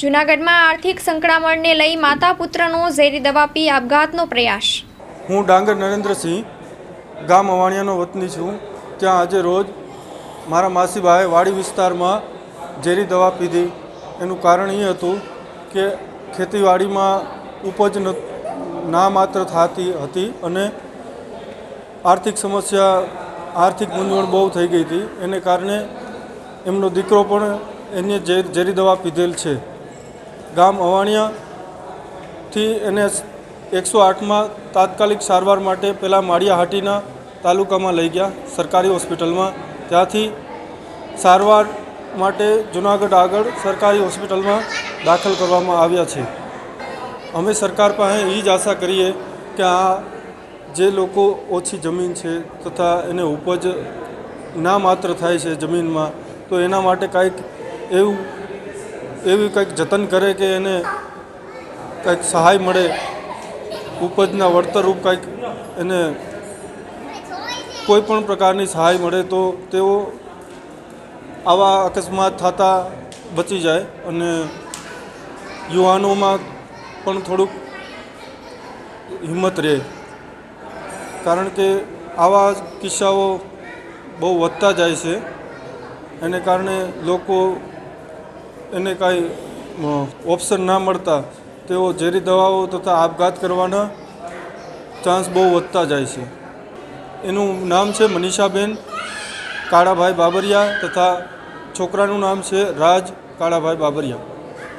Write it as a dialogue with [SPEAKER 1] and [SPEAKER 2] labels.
[SPEAKER 1] જૂનાગઢમાં આર્થિક સંકળામણને લઈ માતા પુત્રનો ઝેરી દવા પી આપઘાતનો પ્રયાસ.
[SPEAKER 2] હું ડાંગર નરેન્દ્રસિંહ ગામ અવાણિયાનો વતની છું. ત્યાં આજે રોજ મારા માસીભાઈ વાડી વિસ્તારમાં ઝેરી દવા પીધી. એનું કારણ એ હતું કે ખેતીવાડીમાં ઉપજ ન માત્ર થતી હતી અને આર્થિક સમસ્યા, આર્થિક મૂંઝવણ બહુ થઈ ગઈ હતી. એને કારણે એમનો દીકરો પણ એને ઝેરી દવા પીધેલ છે. ગામ અવાણિયાથી એને એકસો આઠમાં તાત્કાલિક સારવાર માટે પહેલાં માળિયાહાટીના તાલુકામાં લઈ ગયા, સરકારી હોસ્પિટલમાં. ત્યાંથી સારવાર માટે જુનાગઢ આગળ સરકારી હોસ્પિટલમાં દાખલ કરવામાં આવ્યા છે. અમે સરકાર પાસે એ જ આશા કરીએ કે આ જે લોકો ઓછી જમીન છે તથા એને ઉપજ ના માત્ર થાય છે જમીનમાં, તો એના માટે કાંઈક એવું એવી કંઈક જતન કરે કે એને કંઈક સહાય મળે, ઉપજના વળતરરૂપ કંઈક એને કોઈ પણ પ્રકારની સહાય મળે તો તેઓ આવા અકસ્માત થતા બચી જાય અને યુવાનોમાં પણ થોડુંક હિંમત રહે. કારણ કે આવા કિસ્સાઓ બહુ વધતા જાય છે. એને કારણે લોકો એને કાંઈ ઓપ્શન ના મળતા, તેઓ ઝેરી દવાઓ તથા આપઘાત કરવાના ચાન્સ બહુ વધતા જાય છે. એનું નામ છે મનીષાબેન કાળાભાઈ બાબરિયા તથા છોકરાનું નામ છે રાજ કાળાભાઈ બાબરિયા.